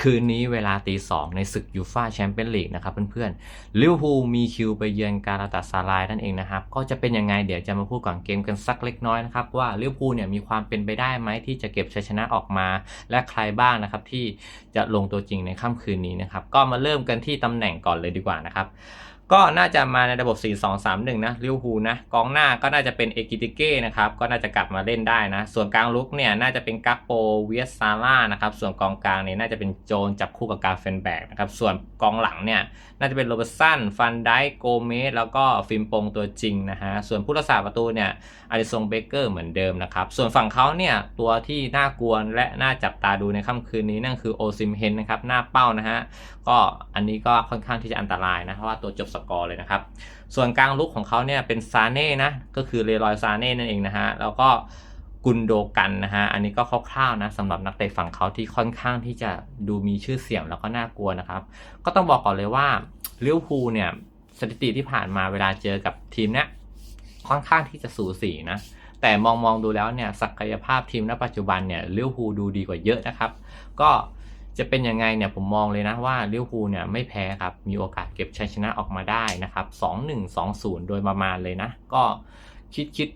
คืนนี้เวลาตีสองในศึกยูฟาแชมเปี้ยนลีกนะครับเพื่อนๆลิเวอร์พูลมีคิวไปเยือนการาตาซารายนั่นเองนะครับ ก็จะเป็นยังไงเดี๋ยวจะมาพูดก่อนเกมกันสักเล็กน้อยนะครับ ว่าลิเวอร์พูลเนี่ยมีความเป็นไปได้ไหมที่จะเก็บชัยชนะออกมา และใครบ้างนะครับที่จะลงตัวจริงในค่ำคืนนี้นะครับ ก็มาเริ่มกันที่ตำแหน่งก่อนเลยดีกว่านะครับ ก็น่าจะมาในระบบ 4-2-3-1 นะลิวอร์พูนะกองหน้าก็น่าจะเป็นเอกิติเก้นะครับก็น่าจะกลับมาเล่นได้นะ ส่วนกลางลุกเนี่ยน่าจะเป็นกักโปเวียสซาร่านะครับส่วนกองกลางเนี่ยน่าจะเป็นโจนจับคู่กับกาเฟนแบกนะครับส่วนกองหลังเนี่ยน่าจะเป็นโรเบร์สันฟันไดโกเมสแล้วก็ฟิมปงตัวจริงนะฮะส่วนผู้รักษาประตูเนี่ยอาริซงเบเกอร์เหมือนเดิมนะครับส่วนฝั่งเขาเนี่ยตัวที่น่ากลัวและน่าจับตาดูในค่ำคืนนี้นั่นคือโอซิมเฮนนะครับหน้าเป้านะฮะก็อันนี้ก็ค่อนข้างที่จะอันตรายนะเพราะว่าตัวจบกอร์เลยนะครับ ส่วนกลางลุกของเขาเนี่ยเป็นซาเน่นะ ก็คือเลรอยซาเน่นั่นเองนะฮะ แล้วก็กุนโดกันนะฮะ อันนี้ก็คร่าวๆนะสำหรับนักเตะฝั่งเขาที่ค่อนข้างที่จะดูมีชื่อเสียงแล้วก็น่ากลัวนะครับ ก็ต้องบอกก่อนเลยว่าลิเวพูเนี่ยสถิติที่ผ่านมาเวลาเจอกับทีมเนี้ยค่อนข้างที่จะสูสีนะแต่มองมองดูแล้วเนี่ยศักยภาพทีมณปัจจุบันเนี่ยลิเวพูดูดีกว่าเยอะนะครับ ก็ จะเป็นยังไงเนี่ยผมมองเลยนะว่าลิเวอร์พูลเนี่ยไม่แพ้ครับ มีโอกาสเก็บชัยชนะออกมาได้นะครับ 2-1 2-0 โดยประมาณเลยนะ ก็คิดคิด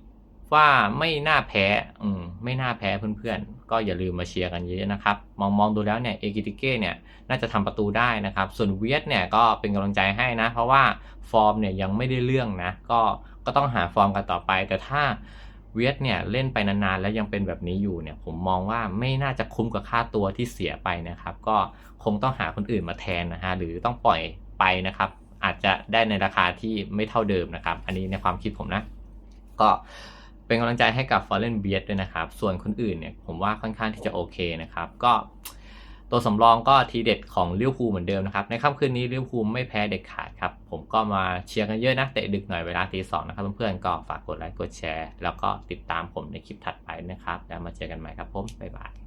ว่าไม่น่าแพ้ อืม ไม่น่าแพ้เพื่อนๆ ก็อย่าลืมมาเชียร์กันเยอะๆนะครับ มองมองดูแล้วเนี่ย เอกิติเก้เนี่ยน่าจะทำประตูได้นะครับ ส่วนเวียดเนี่ยก็เป็นกำลังใจให้นะ เพราะว่าฟอร์มเนี่ยยังไม่ได้เรื่องนะ ก็ ก็ต้องหาฟอร์มกันต่อไป แต่ถ้า เวียดเนี่ยเล่นไปนานๆ แล้วยังเป็นแบบนี้อยู่เนี่ยผมมองว่าไม่น่าจะคุ้มกับค่าตัวที่เสียไปนะครับ ก็คงต้องหาคนอื่นมาแทนนะฮะหรือต้องปล่อยไปนะครับ อาจจะได้ในราคาที่ไม่เท่าเดิมนะครับ อันนี้ในความคิดผมนะ ก็เป็นกำลังใจให้กับฟอร์เรนเบียดด้วยนะครับ ส่วนคนอื่นเนี่ยผมว่าค่อนข้างที่จะโอเคนะครับ ก็ ตัวสำรองก็ทีเด็ดของลิเวอร์พูลเหมือนเดิมนะครับ ในค่ำคืนนี้ลิเวอร์พูลไม่แพ้เด็ดขาดครับ ผมก็มาเชียร์กันเยอะนะ เตะดึกหน่อยเวลาตีสองนะครับ เพื่อนๆก็ฝากกดไลค์กดแชร์ แล้วก็ติดตามผมในคลิปถัดไปนะครับ แล้วมาเจอกันใหม่ครับผมบ๊ายบาย